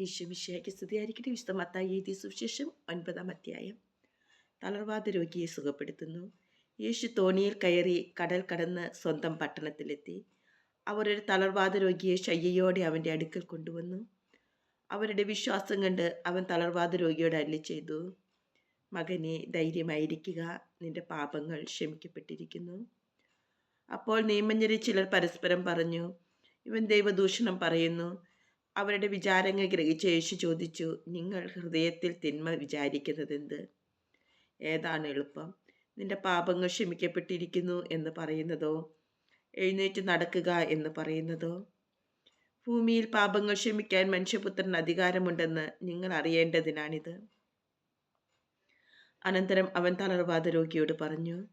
ഈശ്വമിശയ്ക്ക് സ്ഥിതിയായിരിക്കട്ടെ വിശുദ്ധ മത്തായി എഴുതിയ സുവിശേഷം ഒൻപതാം അധ്യായം. തളർവാദ രോഗിയെ സുഖപ്പെടുത്തുന്നു. യേശു തോണിയിൽ കയറി കടൽ കടന്ന് സ്വന്തം പട്ടണത്തിലെത്തി. അവരൊരു തളർവാദ രോഗിയെ ശയ്യയോടെ അവന്റെ അടുക്കൽ കൊണ്ടുവന്നു. അവരുടെ വിശ്വാസം കണ്ട് അവൻ തളർവാദ രോഗിയോട് അല്ലി ചെയ്തു. മകനെ ധൈര്യമായിരിക്കുക. നിന്റെ പാപങ്ങൾ ക്ഷമിക്കപ്പെട്ടിരിക്കുന്നു. അപ്പോൾ നിയമഞ്ഞരെ ചിലർ പരസ്പരം പറഞ്ഞു ഇവൻ ദൈവദൂഷണം പറയുന്നു. അവരുടെ വിചാരങ്ങൾ ഗ്രഹിച്ച യേശു ചോദിച്ചു നിങ്ങൾ ഹൃദയത്തിൽ തിന്മ വിചാരിക്കുന്നതെന്ത്? ഏതാണ് എളുപ്പം? നിന്റെ പാപങ്ങൾ ക്ഷമിക്കപ്പെട്ടിരിക്കുന്നു എന്ന് പറയുന്നതോ? എഴുന്നേറ്റ് നടക്കുക എന്ന് പറയുന്നതോ? ഭൂമിയിൽ പാപങ്ങൾ ക്ഷമിക്കാൻ മനുഷ്യപുത്രൻ അധികാരമുണ്ടെന്ന് നിങ്ങൾ അറിയേണ്ടതിനാണിത്. അനന്തരം അവൻ തളർവാദ രോഗിയോട് പറഞ്ഞു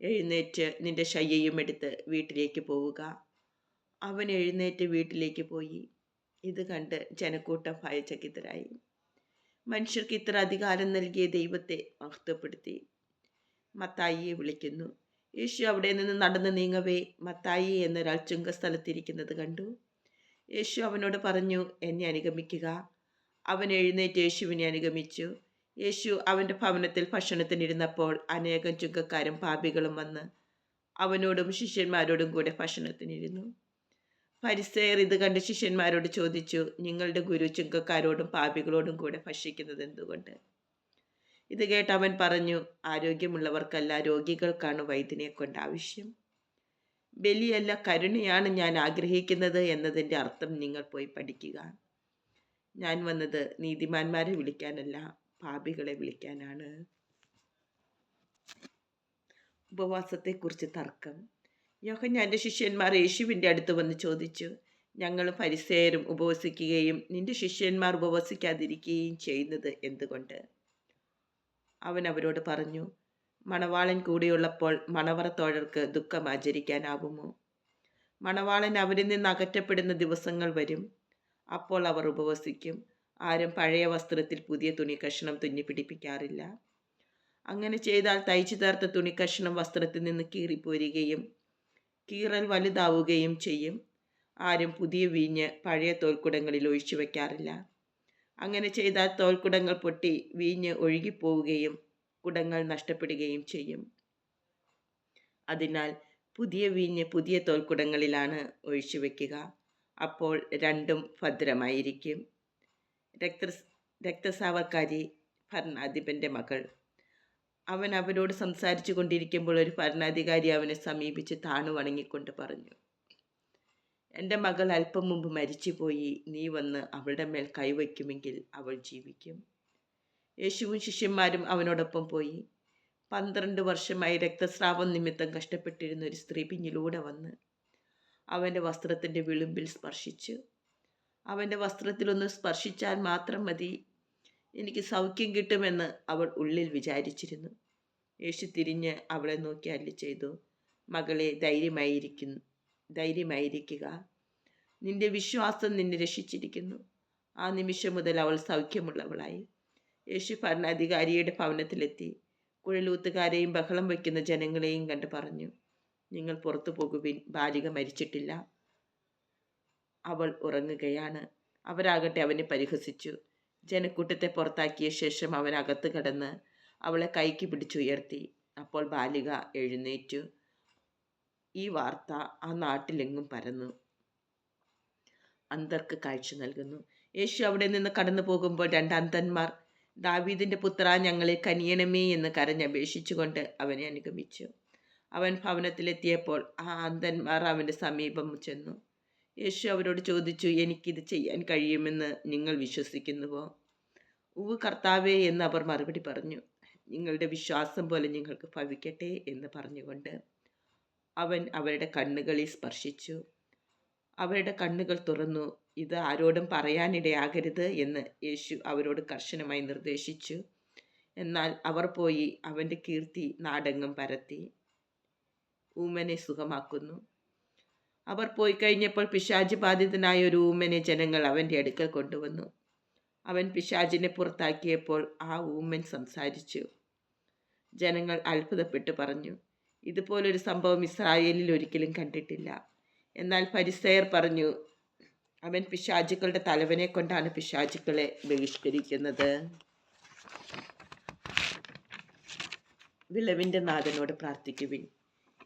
എഴുന്നേറ്റ് നിന്റെ ശയ്യയും എടുത്ത് വീട്ടിലേക്ക് പോവുക. അവൻ എഴുന്നേറ്റ് വീട്ടിലേക്ക് പോയി. ഇത് കണ്ട് ജനക്കൂട്ടം ഭയചകിതരായി. മനുഷ്യർക്ക് ഇത്ര അധികാരം നൽകിയ ദൈവത്തെ മഹത്വപ്പെടുത്തി. മത്തായിയെ വിളിക്കുന്നു. യേശു അവിടെ നിന്ന് നടന്നു നീങ്ങവേ മത്തായി എന്നൊരാൾ ചുങ്കസ്ഥലത്തിരിക്കുന്നത് കണ്ടു. യേശു അവനോട് പറഞ്ഞു എന്നെ അനുഗമിക്കുക. അവൻ എഴുന്നേറ്റ് യേശുവിനെ അനുഗമിച്ചു. യേശു അവന്റെ ഭവനത്തിൽ ഭക്ഷണത്തിനിരുന്നപ്പോൾ അനേകം ചുങ്കക്കാരും പാപികളും വന്ന് അവനോടും ശിഷ്യന്മാരോടും കൂടെ ഭക്ഷണത്തിനിരുന്നു. പരിസേർ ഇത് കണ്ട് ശിഷ്യന്മാരോട് ചോദിച്ചു നിങ്ങളുടെ ഗുരു ചുങ്കക്കാരോടും പാപികളോടും കൂടെ ഭക്ഷിക്കുന്നത് എന്തുകൊണ്ട്? ഇത് കേട്ട് അവൻ പറഞ്ഞു ആരോഗ്യമുള്ളവർക്കല്ല രോഗികൾക്കാണ് വൈദ്യനെ കൊണ്ട് ആവശ്യം. ബലിയല്ല കരുണയാണ് ഞാൻ ആഗ്രഹിക്കുന്നത് എന്നതിന്റെ അർത്ഥം നിങ്ങൾ പോയി പഠിക്കുക. ഞാൻ വന്നത് നീതിമാന്മാരെ വിളിക്കാനല്ല പാപികളെ വിളിക്കാനാണ്. ഉപവാസത്തെക്കുറിച്ച് തർക്കം. യോഹന്നാന്റെ ശിഷ്യന്മാർ യേശുവിന്റെ അടുത്ത് വന്ന് ചോദിച്ചു. ഞങ്ങൾ പരിസേരും ഉപവസിക്കുകയും നിന്റെ ശിഷ്യന്മാർ ഉപവസിക്കാതിരിക്കുകയും ചെയ്യുന്നത് എന്തുകൊണ്ട്? അവൻ അവരോട് പറഞ്ഞു മണവാളൻ കൂടെയുള്ളപ്പോൾ മണവറത്തോഴർക്ക് ദുഃഖം ആചരിക്കാനാവുമോ? മണവാളൻ അവരിൽ നിന്ന് അകറ്റപ്പെടുന്ന ദിവസങ്ങൾ വരും. അപ്പോൾ അവർ ഉപവസിക്കും. ആരും പഴയ വസ്ത്രത്തിൽ പുതിയ തുണി കഷ്ണം തുന്നി പിടിപ്പിക്കാറില്ല. അങ്ങനെ ചെയ്താൽ തയ്ച്ചു ചേർത്ത തുണി കഷ്ണം വസ്ത്രത്തിൽ നിന്ന് കീറിപ്പോരുകയും കീറൽ വലുതാവുകയും ചെയ്യും. ആരും പുതിയ വീഞ്ഞ് പഴയ തോൽക്കുടങ്ങളിൽ ഒഴിച്ചു വയ്ക്കാറില്ല അങ്ങനെ ചെയ്താൽ തോൽക്കുടങ്ങൾ പൊട്ടി വീഞ്ഞ് ഒഴുകിപ്പോവുകയും കുടങ്ങൾ നഷ്ടപ്പെടുകയും ചെയ്യും. അതിനാൽ പുതിയ വീഞ്ഞ് പുതിയ തോൽക്കുടങ്ങളിലാണ് ഒഴിച്ചു വയ്ക്കുക അപ്പോൾ രണ്ടും ഭദ്രമായിരിക്കും. രക്ത രക്തസാവക്കാരി ഭരണാധിപന്റെ മകൾ അവൻ അവരോട് സംസാരിച്ചു കൊണ്ടിരിക്കുമ്പോൾ ഒരു ഭരണാധികാരി അവനെ സമീപിച്ച് താണു വണങ്ങിക്കൊണ്ട് പറഞ്ഞു എന്റെ മകൾ അല്പം മുമ്പ് മരിച്ചുപോയി. നീ വന്ന് അവളുടെ മേൽ കൈവയ്ക്കുമെങ്കിൽ അവൾ ജീവിക്കും. യേശുവും ശിഷ്യന്മാരും അവനോടൊപ്പം പോയി. പന്ത്രണ്ട് വർഷമായി രക്തസ്രാവം നിമിത്തം കഷ്ടപ്പെട്ടിരുന്ന ഒരു സ്ത്രീ പിന്നിലൂടെ വന്ന് അവന്റെ വസ്ത്രത്തിന്റെ വിളുമ്പിൽ സ്പർശിച്ചു. അവന്റെ വസ്ത്രത്തിലൊന്ന് സ്പർശിച്ചാൽ മാത്രം മതി. എനിക്ക് സൗഖ്യം കിട്ടുമെന്ന് അവൾ ഉള്ളിൽ വിചാരിച്ചിരുന്നു. യേശു തിരിഞ്ഞ് അവളെ നോക്കി അല്ലി ചെയ്തു മകളെ ധൈര്യമായിരിക്കുന്നു ധൈര്യമായിരിക്കുക. നിന്റെ വിശ്വാസം നിന്നെ രക്ഷിച്ചിരിക്കുന്നു. ആ നിമിഷം മുതൽ അവൾ സൗഖ്യമുള്ളവളായി. യേശു ഭരണാധികാരിയുടെ ഭവനത്തിലെത്തി. കുഴലൂത്തുകാരെയും ബഹളം വയ്ക്കുന്ന ജനങ്ങളെയും കണ്ട് പറഞ്ഞു നിങ്ങൾ പുറത്തു പോകുവിൻ ബാലിക മരിച്ചിട്ടില്ല അവൾ ഉറങ്ങുകയാണ്. അവരാകട്ടെ അവനെ പരിഹസിച്ചു. ജനക്കൂട്ടത്തെ പുറത്താക്കിയ ശേഷം അവൻ അകത്ത് കടന്ന് അവളെ കൈക്ക് പിടിച്ചുയർത്തി. അപ്പോൾ ബാലിക എഴുന്നേറ്റു. ഈ വാർത്ത ആ നാട്ടിലെങ്ങും പരന്നു. അന്തർക്ക് കാഴ്ച നൽകുന്നു. യേശു അവിടെ നിന്ന് കടന്നു പോകുമ്പോൾ രണ്ട് അന്തന്മാർ ദാവീദിന്റെ പുത്ര ഞങ്ങളെ കനിയണമേ എന്ന് കരഞ്ഞപേക്ഷിച്ചുകൊണ്ട് അവനെ അനുഗമിച്ചു. അവൻ ഭവനത്തിലെത്തിയപ്പോൾ ആ അന്തന്മാർ അവന്റെ സമീപം ചെന്നു. യേശു അവരോട് ചോദിച്ചു എനിക്കിത് ചെയ്യാൻ കഴിയുമെന്ന് നിങ്ങൾ വിശ്വസിക്കുന്നുവോ? ഉവ് കർത്താവേ എന്ന് അവർ മറുപടി പറഞ്ഞു. നിങ്ങളുടെ വിശ്വാസം പോലെ നിങ്ങൾക്ക് ഭവിക്കട്ടെ എന്ന് പറഞ്ഞുകൊണ്ട് അവൻ അവരുടെ കണ്ണുകളിൽ സ്പർശിച്ചു. അവരുടെ കണ്ണുകൾ തുറന്നു. ഇത് ആരോടും പറയാനിടയാകരുത് എന്ന് യേശു അവരോട് കർശനമായി നിർദ്ദേശിച്ചു. എന്നാൽ അവർ പോയി അവന്റെ കീർത്തി നാടെങ്ങും പരത്തി. ഊമനെ സുഖമാക്കുന്നു. അവർ പോയി കഴിഞ്ഞപ്പോൾ പിശാജ് ബാധിതനായ ഒരു ഊമനെ ജനങ്ങൾ അവന്റെ അടുക്കൽ കൊണ്ടുവന്നു. അവൻ പിശാജിനെ പുറത്താക്കിയപ്പോൾ ആ ഊമൻ സംസാരിച്ചു. ജനങ്ങൾ അത്ഭുതപ്പെട്ടു പറഞ്ഞു ഇതുപോലൊരു സംഭവം ഇസ്രായേലിൽ ഒരിക്കലും കണ്ടിട്ടില്ല. എന്നാൽ പരിസയർ പറഞ്ഞു അവൻ പിശാചുക്കളുടെ തലവനെ കൊണ്ടാണ് പിശാചുക്കളെ ബഹിഷ്കരിക്കുന്നത്. വിളവിന്റെ നാഥനോട് പ്രാർത്ഥിക്കുവിൻ.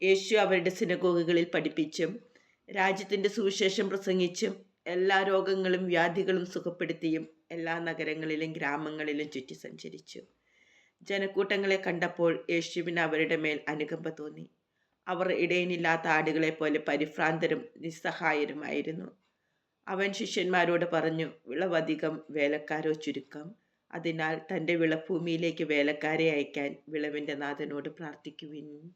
യേശു അവരുടെ സിനഗോഗുകളിൽ പഠിപ്പിച്ചും രാജ്യത്തിന്റെ സുവിശേഷം പ്രസംഗിച്ചും എല്ലാ രോഗങ്ങളും വ്യാധികളും സുഖപ്പെടുത്തിയും എല്ലാ നഗരങ്ങളിലും ഗ്രാമങ്ങളിലും ചുറ്റി സഞ്ചരിച്ചു. ജനക്കൂട്ടങ്ങളെ കണ്ടപ്പോൾ യേശുവിന് അവരുടെ മേൽ അനുകമ്പ തോന്നി. അവർ ഇടയനില്ലാത്ത ആടുകളെ പോലെ പരിഭ്രാന്തരും നിസ്സഹായരുമായിരുന്നു. അവൻ ശിഷ്യന്മാരോട് പറഞ്ഞു വിളവധികം വേലക്കാരോ ചുരുക്കം. അതിനാൽ തന്റെ വിളഭൂമിയിലേക്ക് വേലക്കാരെ അയക്കാൻ വിളവിന്റെ നാഥനോട് പ്രാർത്ഥിക്കുവിൻ.